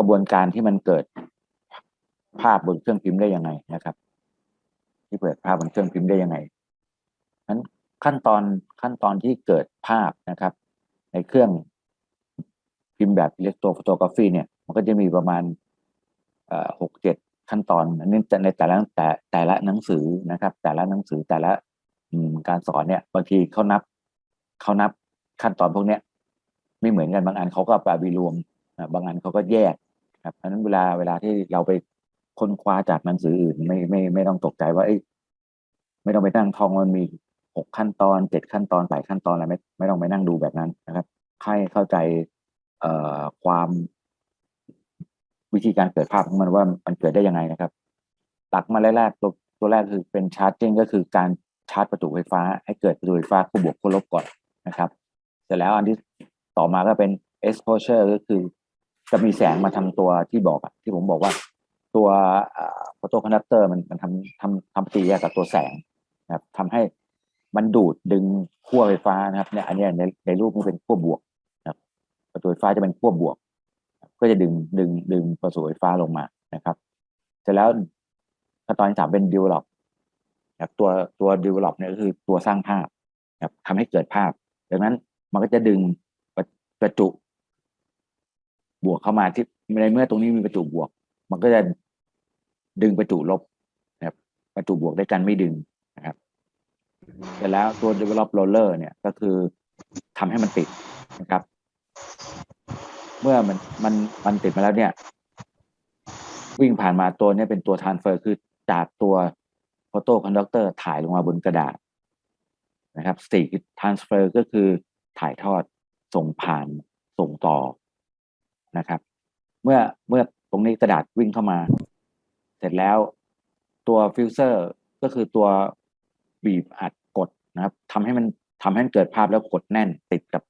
กระบวนการที่มันเกิดภาพบนเครื่องพิมพ์ได้ยังไงนะครับ ที่เปิดภาพบนเครื่องพิมพ์ได้ยังไงนั้นขั้นตอนขั้นตอนที่เกิดภาพนะครับ ในเครื่องพิมพ์แบบอิเล็กโทรโฟโตกราฟีเนี่ย มันก็จะมีประมาณหกเจ็ดขั้นตอนอันนี้ในแต่ละแต่แต่ละหนังสือนะครับ แต่ละหนังสือแต่ละการสอนเนี่ย บางทีเขานับเขานับขั้นตอนพวกเนี้ย ไม่เหมือนกันบางอันเขาก็แปลวีรวมบางอันเขาก็แยก ครับเพราะนั้นเวลาเวลาที่เราไปค้นคว้าจากหนังสืออื่นไม่ไม่ไม่ต้องตกใจว่าเอ้ไม่ต้องไปนั่งท่องมันมีหกขั้นตอนเจ็ดขั้นตอนแปดขั้นตอนอะไรไม่ไม่ต้องไปนั่งดูแบบนั้นนะครับให้เข้าใจเอ่อความวิธีการเกิดภาพของมันว่ามันเกิดได้ยังไงนะครับ หลักมาแรกๆตัวตัวแรกคือเป็นชาร์จจิ้งก็คือการชาร์จประจุไฟฟ้า ให้เกิดประจุไฟฟ้าคู่บวกคู่ลบก่อนนะครับ เสร็จแล้วอันที่ต่อมาก็เป็น exposure ก็คือ จะมีแสงมาทำตัวที่บอกที่ผมบอกว่า ตัวโฟโตคอนดักเตอร์มันมันทำทำทำปฏิกิริยากับตัวแสงนะครับทำให้มันดูดดึงขั้วไฟฟ้านะครับเนี่ยอันนี้ในในรูปนี้เป็นขั้วบวกนะครับประตูไฟฟ้าจะเป็นขั้วบวกก็จะดึงดึงดึงประจุไฟฟ้าลงมานะครับ เสร็จแล้วขั้นตอนที่สามเป็น develop ครับตัวตัว develop เนี่ยก็คือตัวสร้างภาพนะครับทำให้เกิดภาพดังนั้นมันก็จะดึงประประจุ บวกเข้ามาที่ในเมื่อตรงนี้มีประจุบวก มันก็จะดึงประจุลบนะครับ ประจุบวกได้กันไม่ดึงนะครับเสร็จแล้วตัว develop roller เนี่ยก็คือทำให้มันติดนะครับ เมื่อมันมันมันติดมาแล้วเนี่ย วิ่งผ่านมาตัวนี้เป็นตัว transfer คือจากตัว photo conductor ถ่ายลงมาบนกระดาษนะครับสี่คือ transfer ก็คือถ่ายทอดส่งผ่านส่งต่อ นะครับ เมื่อเมื่อตรงนี้กระดาษวิ่งเข้ามา เสร็จแล้วตัวฟิวเซอร์ก็คือตัวบีบอัดกดนะครับทำให้มันทำให้มันเกิดภาพแล้วกดแน่นติดกับ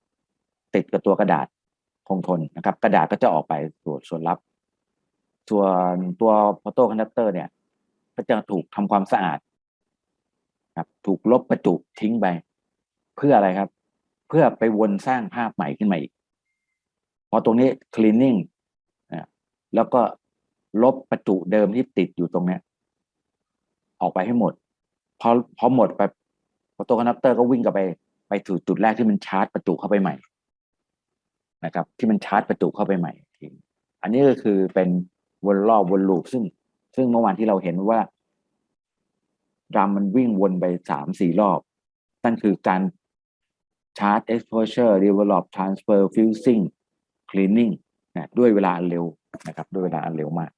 ติดกับตัวกระดาษคงทนนะครับ กระดาษก็จะออกไปส่วนส่วนรับ ส่วนตัวโฟโตคอนดักเตอร์เนี่ย ก็จะถูกทำความสะอาดครับ ถูกลบประจุทิ้งไป เพื่ออะไรครับ เพื่อไปวนสร้างภาพใหม่ขึ้นมาอีก พอตรงนี้ cleaning นะแล้วก็ลบประจุเดิมที่ติดอยู่ตรงนี้ออกไปให้หมด พอพอหมดไปโฟโตคอนดักเตอร์ก็วิ่งกลับไปไปถึงจุดแรกที่มันชาร์จประจุเข้าไปใหม่ นะครับ ที่มันชาร์จประจุเข้าไปใหม่ทีอันนี้ก็คือเป็นวนรอบวนลูปซึ่ง ซึ่งเมื่อวานที่เราเห็นว่ารัมมันวิ่งวนไปสามสี่รอบ นั่นคือการชาร์จ exposure develop transfer fusing cleaning นะด้วยเวลาเร็วนะครับ ด้วยเวลาเร็วมาก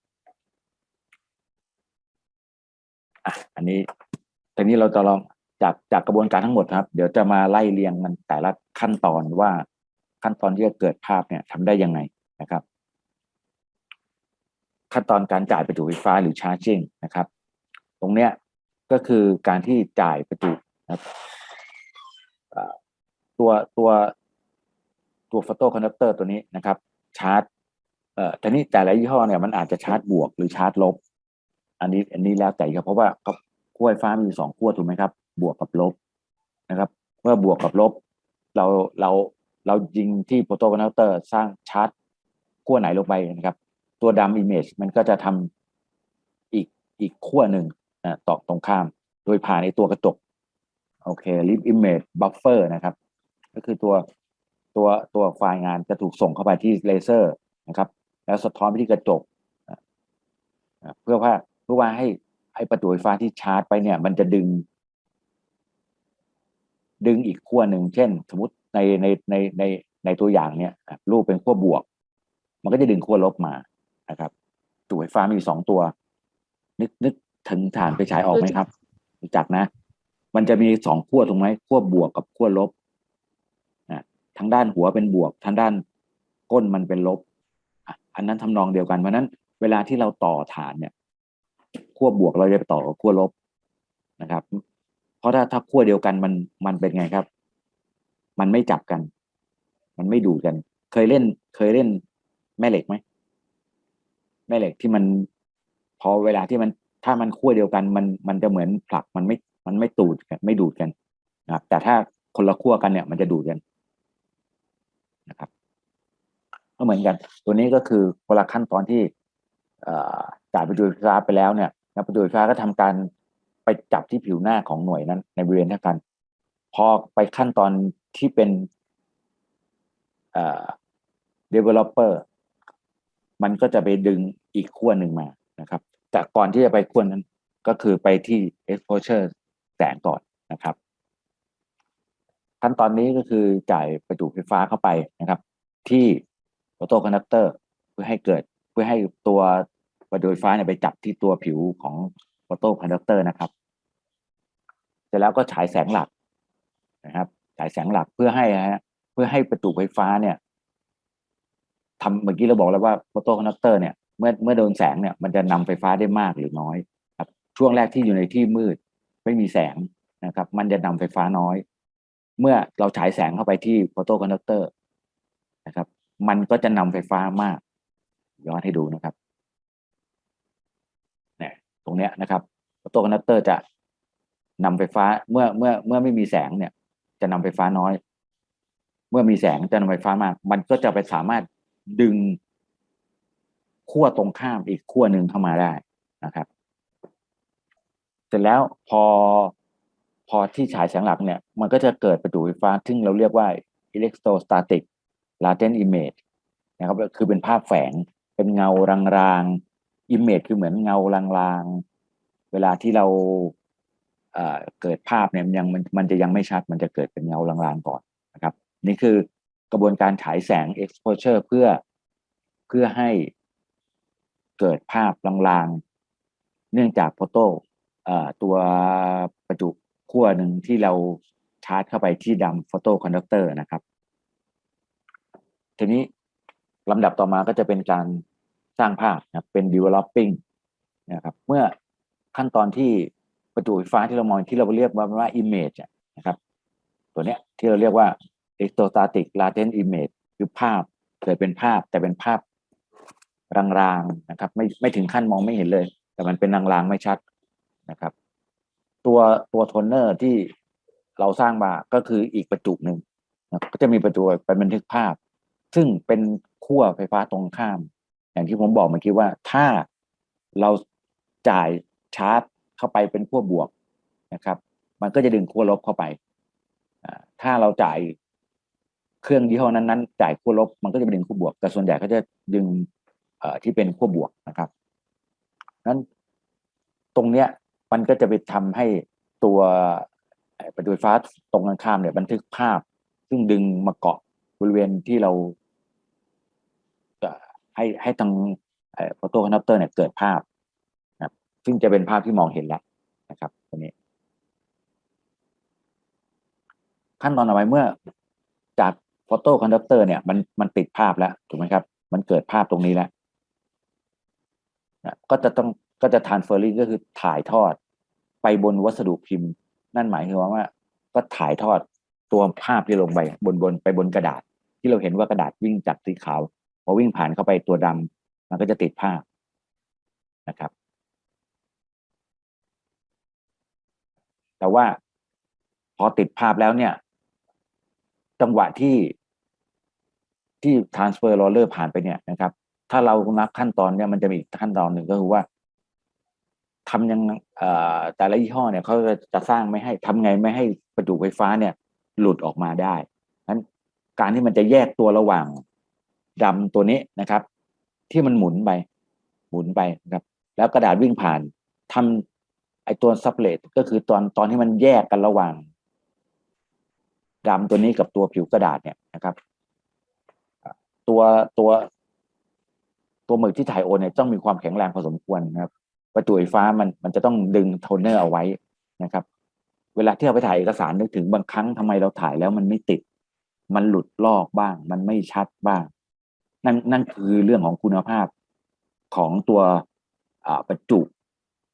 อะอันนี้ตอนนี้เราจะลองจากจากกระบวนการทั้งหมดครับ เดี๋ยวจะมาไล่เรียงมันแต่ละขั้นตอนว่าขั้นตอนที่จะเกิดภาพเนี่ยทำได้ยังไงนะครับ ขั้นตอนการจ่ายประจุไฟฟ้าหรือ charging นะครับ ตรงเนี้ยก็คือการที่จ่ายประจุนะครับตัวตัว ตัวฟอโต้คอนดักเตอร์ตัวนี้นะครับ ชาร์จเอ่อทีนี้แต่ละยี่ห้อเนี่ยมันอาจจะชาร์จบวกหรือชาร์จลบ อันนี้อันนี้แล้วแต่ครับเพราะว่าขั้วไฟฟ้ามีสองขั้วถูกไหมครับ บวกกับลบนะครับ เมื่อบวกกับลบ เราเราเรายิงที่โปรโตคอนดักเตอร์สร้างชาร์จขั้วไหนลงไปนะครับ ตัวดำอิมเมจมันก็จะทำอีกอีกขั้วหนึ่งนะตอกตรงข้าม โดยผ่านในตัวกระจกโอเคลิฟอิมเมจบัฟเฟอร์นะครับ ก็คือตัว ตัวตัวไฟล์งานจะถูกส่งเข้าไปที่เลเซอร์นะครับ แล้วสะท้อนไปที่กระจกเพื่อว่าเพื่อว่าให้ให้ประตูไฟฟ้าที่ชาร์จไปเนี่ย มันจะดึง ดึงอีกขั้วหนึ่งเช่น สมมติในในในในในตัวอย่างเนี่ยรูปเป็นขั้วบวก มันก็จะดึงขั้วลบมานะครับตัวไฟฟ้ามีสองตัว นึกนึกถึงฐานไปฉายออกไหมครับรู้จักนะ มันจะมีสองขั้วถูกไหมขั้วบวกกับขั้วลบ ทางด้านหัวเป็นบวก ทางด้านก้นมันเป็นลบ อันนั้นทำนองเดียวกัน เพราะนั้นเวลาที่เราต่อฐานเนี่ยขั้วบวกเราจะไปต่อกับขั้วลบนะครับ เพราะถ้าถ้าขั้วเดียวกันมันมันเป็นไงครับ มันไม่จับกัน มันไม่ดูกัน เคยเล่น เคยเล่นแม่เหล็กไหมแม่เหล็กที่มัน พอเวลาที่มันถ้ามันขั้วเดียวกัน มันมันจะเหมือนผลักมันไม่มันไม่ตูดกัน ไม่ดูดกันนะครับแต่ถ้าคนละขั้วกันเนี่ย มันจะดูดกัน นะครับ ก็เหมือนกัน ตัวนี้ก็คือเวลาขั้นตอนที่จ่ายประจุไฟฟ้าไปแล้วเนี่ยนะประจุไฟฟ้าก็ทำการไปจับที่ผิวหน้าของหน่วยนั้น ในบริเวณเท่ากัน พอไปขั้นตอนที่เป็นเอ่อ developer มันก็จะไปดึงอีกขั้วหนึ่งมานะครับ แต่ก่อนที่จะไปขั้วนั้นก็คือไปที่ exposure แสงก่อนนะครับ ขั้นตอนนี้ก็คือจ่ายประจุไฟฟ้าเข้าไปนะครับ ที่โฟโตคอนดักเตอร์เพื่อให้เกิดเพื่อให้ตัวประจุไฟฟ้าเนี่ยไปจับที่ตัวผิวของโฟโตคอนดักเตอร์นะครับ เสร็จแล้วก็ฉายแสงหลักนะครับ ฉายแสงหลักเพื่อให้ฮะเพื่อให้ประจุไฟฟ้าเนี่ยทำเมื่อกี้เราบอกแล้วว่าโฟโตคอนดักเตอร์เนี่ยเมื่อเมื่อโดนแสงเนี่ยมันจะนำไฟฟ้าได้มากหรือน้อย ครับ ช่วงแรกที่อยู่ในที่มืดไม่มีแสงนะครับ มันจะนำไฟฟ้าน้อย เมื่อเราฉายแสงเข้าไปที่โฟโตคอนดักเตอร์นะครับ มันก็จะนำไฟฟ้ามาก ย้อนให้ดูนะครับเนี่ยตรงเนี้ยนะครับโฟโตคอนดักเตอร์จะนำไฟฟ้าเมื่อเมื่อเมื่อไม่มีแสงเนี่ย จะนำไฟฟ้าน้อย เมื่อมีแสงจะนำไฟฟ้ามาก มันก็จะไปสามารถดึงขั้วตรงข้ามอีกขั้วหนึ่งเข้ามาได้นะครับ เสร็จแล้วพอ พอที่ฉายแสงหลักเนี่ยมันก็จะเกิดประจุไฟฟ้า ซึ่งเราเรียกว่า electrostatic latent image นะครับคือเป็นภาพแฝงเป็นเงารางๆ image คือเหมือนเงารางๆ เวลาที่เราเอ่อเกิดภาพเนี่ยมันยังมันมันจะยังไม่ชัด มันจะเกิดเป็นเงารางๆก่อนนะครับ นี่คือกระบวนการฉายแสง exposure เพื่อเพื่อให้เกิดภาพลางๆ เนื่องจากโฟโต้เอ่อตัวประจุ ขั้วหนึ่งที่เราชาร์จเข้าไปที่ดำโฟโตคอนดักเตอร์นะครับ ทีนี้ลำดับต่อมาก็จะเป็นการสร้างภาพนะครับเป็น developing นะครับ เมื่อขั้นตอนที่ประจุไฟฟ้าที่เรามองที่เราเรียกว่าว่า image นะครับ ตัวเนี้ยที่เราเรียกว่า electrostatic latent image คือภาพเกิดเป็นภาพแต่เป็นภาพรางๆนะครับ ไม่ไม่ถึงขั้นมองไม่เห็นเลย แต่มันเป็นรางๆไม่ชัดนะครับ ตัวตัวโทนเนอร์ที่เราสร้างมาก็คืออีกประจุหนึ่งก็จะมีประจุไปบันทึกภาพ ซึ่งเป็นขั้วไฟฟ้าตรงข้าม อย่างที่ผมบอกเมื่อกี้ว่าถ้าเราจ่ายชาร์จเข้าไปเป็นขั้วบวกนะครับ มันก็จะดึงขั้วลบเข้าไปถ้าเราจ่ายเครื่องยี่ห้อนั้นๆจ่ายขั้วลบมันก็จะไปดึงขั้วบวก แต่ส่วนใหญ่ก็จะดึงที่เป็นขั้วบวกนะครับนั้นตรงเนี้ย มันก็จะไปทำให้ตัวประจุไฟฟ้าตรงกันข้ามเนี่ยบันทึกภาพ ซึ่งดึงมาเกาะบริเวณที่เราให้ให้ทางโฟโตคอนดักเตอร์เนี่ยเกิดภาพนะครับซึ่งจะเป็นภาพที่มองเห็นแล้วนะครับตัวนี้ ขั้นตอนต่อไปเมื่อจากโฟโตคอนดักเตอร์เนี่ยมันมันติดภาพแล้วถูกไหมครับ มันเกิดภาพตรงนี้แล้วนะก็จะต้องก็จะ transferring ก็คือถ่ายทอด ไปบนวัสดุพิมพ์ นั่นหมายถึงว่า ก็ถ่ายทอดตัวภาพที่ลงไปบนบนไปบนกระดาษ ที่เราเห็นว่ากระดาษวิ่งจากสีขาวพอวิ่งผ่านเข้าไปตัวดำมันก็จะติดภาพนะครับ แต่ว่าพอติดภาพแล้วเนี่ย จังหวะที่ที่ transfer roller ผ่านไปเนี่ยนะครับ ถ้าเรานับขั้นตอนเนี่ยมันจะมีอีกขั้นตอนหนึ่งก็คือว่า ทำยังแต่ละยี่ห้อเนี่ยเขาจะสร้างไม่ให้ทำไงไม่ให้ประจุไฟฟ้าเนี่ย หลุดออกมาได้นั้นการที่มันจะแยกตัวระหว่างดำตัวนี้นะครับ ที่มันหมุนไป หมุนไปนะครับ แล้วกระดาษวิ่งผ่านทำไอตัวซับเลตก็คือตอนตอนที่มันแยกกันระหว่างดำตัวนี้กับตัวผิวกระดาษเนี่ยนะครับ ตัวตัวตัวหมึกที่ถ่ายโอนเนี่ยต้องมีความแข็งแรงพอสมควรนะครับ ประจุไฟฟ้ามันมันจะต้องดึงโทนเนอร์เอาไว้นะครับ เวลาที่เราไปถ่ายเอกสารนึกถึงบางครั้งทำไมเราถ่ายแล้วมันไม่ติด มันหลุดลอกบ้าง มันไม่ชัดบ้าง นั่นนั่นคือเรื่องของคุณภาพของตัวประจุ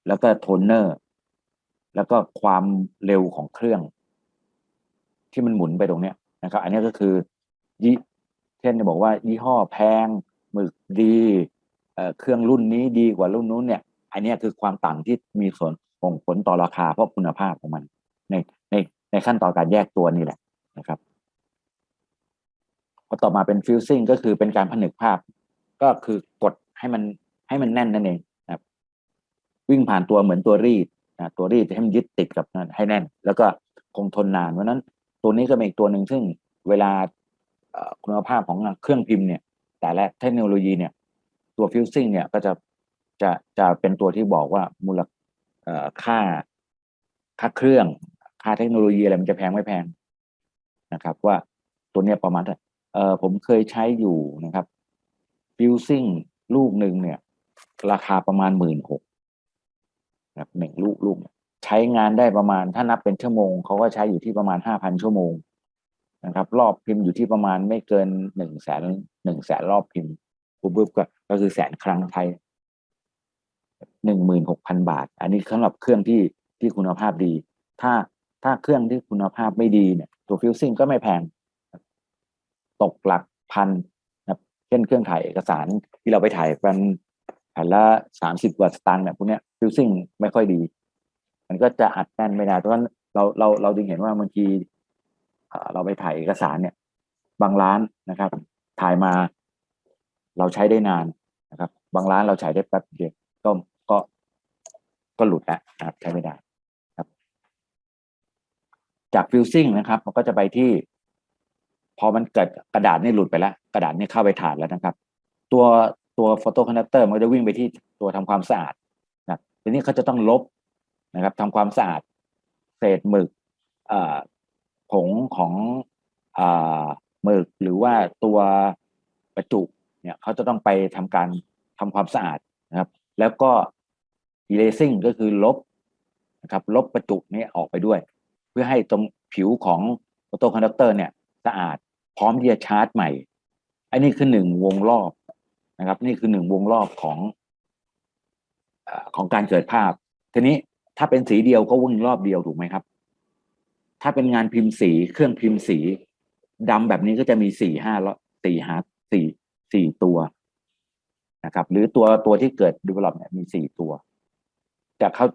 แล้วก็โทนเนอร์ แล้วก็ความเร็วของเครื่อง ที่มันหมุนไปตรงเนี้ยนะครับ อันนี้ก็คือยี่เช่นจะบอกว่ายี่ห้อแพงหมึกดีเครื่องรุ่นนี้ดีกว่ารุ่นนู้นเนี่ย อันเนี้ยคือความต่างที่มีส่วนส่งผลต่อราคาเพราะคุณภาพของมัน ในในในขั้นตอนการแยกตัวนี่แหละนะครับพอต่อมาเป็นฟิวซิ่งก็คือเป็นการผนึกภาพ ก็คือกดให้มันให้มันแน่นนั่นเองนะครับ วิ่งผ่านตัวเหมือนตัวรีดนะตัวรีดให้มันยึดติดกับนั่นให้แน่น แล้วก็คงทนนานเพราะนั้น ตัวนี้ก็เป็นอีกตัวหนึ่งซึ่งเวลาคุณภาพของเครื่องพิมพ์เนี่ย แต่ละเทคโนโลยีเนี่ย ตัวฟิวซิ่งเนี่ยก็จะ จะจะเป็นตัวที่บอกว่ามูลค่าค่าเครื่อง ค่าเทคโนโลยีอะไรมันจะแพงไม่แพงนะครับ ว่าตัวเนี้ยประมาณเท่ออผมเคยใช้อยู่นะครับฟิวซิ่งลูกหนึ่งเนี่ย ราคาประมาณหมื่นหกนะครับหนึ่งลูกลูกใช้งานได้ประมาณถ้านับเป็นชั่วโมงเขาก็ใช้อยู่ที่ประมาณห้าพันชั่วโมงนะครับ รอบพิมพ์อยู่ที่ประมาณไม่เกินหนึ่งแสนหนึ่งแสนรอบพิมพ์ปุ๊บปุ๊บก็ก็คือแสนครั้งไทย หนึ่งหมื่นหกพันบาท อันนี้สำหรับเครื่องที่ที่คุณภาพดี ถ้าถ้าเครื่องที่คุณภาพไม่ดีเนี่ยตัวฟิวซิ่งก็ไม่แพง ตกหลักพันนะครับเช่นเครื่องถ่ายเอกสารที่เราไปถ่ายกันแผ่นละสามสิบกว่าสตางค์เนี่ยพวกเนี้ยฟิวซิ่งไม่ค่อยดี มันก็จะอัดแน่นไม่ได้เพราะฉะนั้นเราเราเราจึงเห็นว่าบางทีเราไปถ่ายเอกสารเนี่ย บางร้านนะครับ ถ่ายมาเราใช้ได้นานนะครับ บางร้านเราใช้ได้แป๊บเดียวก็ ก็หลุดแล้วนะครับใช้ไม่ได้ครับ จากฟิวซิ่งนะครับ มันก็จะไปที่ พอมันเกิดกระดาษนี่หลุดไปแล้ว กระดาษนี่เข้าไปฐานแล้วนะครับ ตัวตัวโฟโต้คอนดักเตอร์มันจะวิ่งไปที่ตัวทำความสะอาดนะทีนี้เขาจะต้องลบนะครับทำความสะอาด เศษหมึกผงของหมึกหรือว่าตัวประจุเนี่ยเขาจะต้องไปทำการทำความสะอาดนะครับ แล้วก็ erasing ก็คือลบนะครับลบประจุนี้ออกไปด้วย เพื่อให้ตรงผิวของโฟโตคอนดักเตอร์เนี่ยสะอาดพร้อมที่จะชาร์จใหม่ อันนี้คือหนึ่งวงรอบนะครับ นี่คือหนึ่งวงรอบของอของการเกิดภาพ ทีนี้ถ้าเป็นสีเดียวก็วงรอบเดียวถูกไหมครับ ถ้าเป็นงานพิมพ์สีเครื่องพิมพ์สีดำแบบนี้ก็จะมีสี่ห้ารอสี่ฮาร์ดสี่สี่ตัวนะครับ หรือตัวตัวที่เกิด develop เนี่ยมีสี่ตัว จะเข้า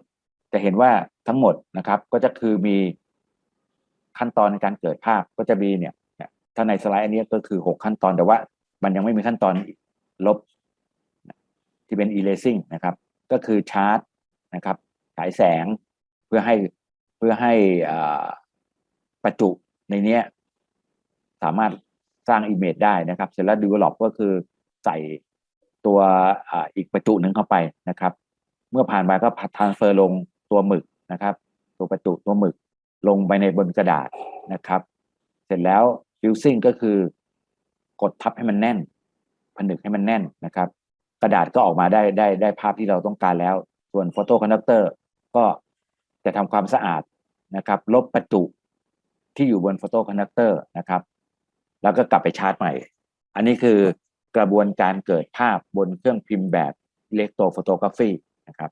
จะเห็นว่าทั้งหมดนะครับ ก็จะคือมีขั้นตอนในการเกิดภาพก็จะมีเนี่ยเนี่ยถ้าในสไลด์อันนี้ก็คือหกขั้นตอนแต่ว่า มันยังไม่มีขั้นตอนลบที่เป็น erasing นะครับ ก็คือชาร์จนะครับฉายแสงเพื่อให้เพื่อให้อ่าประจุในเนี้ยสามารถสร้าง image ได้นะครับ เสร็จแล้ว develop ก็คือใส่ตัวอ่าอีกประจุหนึ่งเข้าไปนะครับ เมื่อผ่านไปก็ transfer ลงตัวหมึกนะครับ ตัวประจุตัวหมึกลงไปในบนกระดาษนะครับ เสร็จแล้ว fusing ก็คือกดทับให้มันแน่น ผนึกให้มันแน่นนะครับ กระดาษก็ออกมาได้ได้ได้ภาพที่เราต้องการแล้ว ส่วนโฟโต้คอนดักเตอร์ก็จะทำความสะอาดนะครับ ลบประจุที่อยู่บนโฟโต้คอนดักเตอร์นะครับ แล้วก็กลับไปชาร์จใหม่ อันนี้คือกระบวนการเกิดภาพบนเครื่องพิมพ์แบบอิเล็กโทรโฟโตกราฟี นะครับ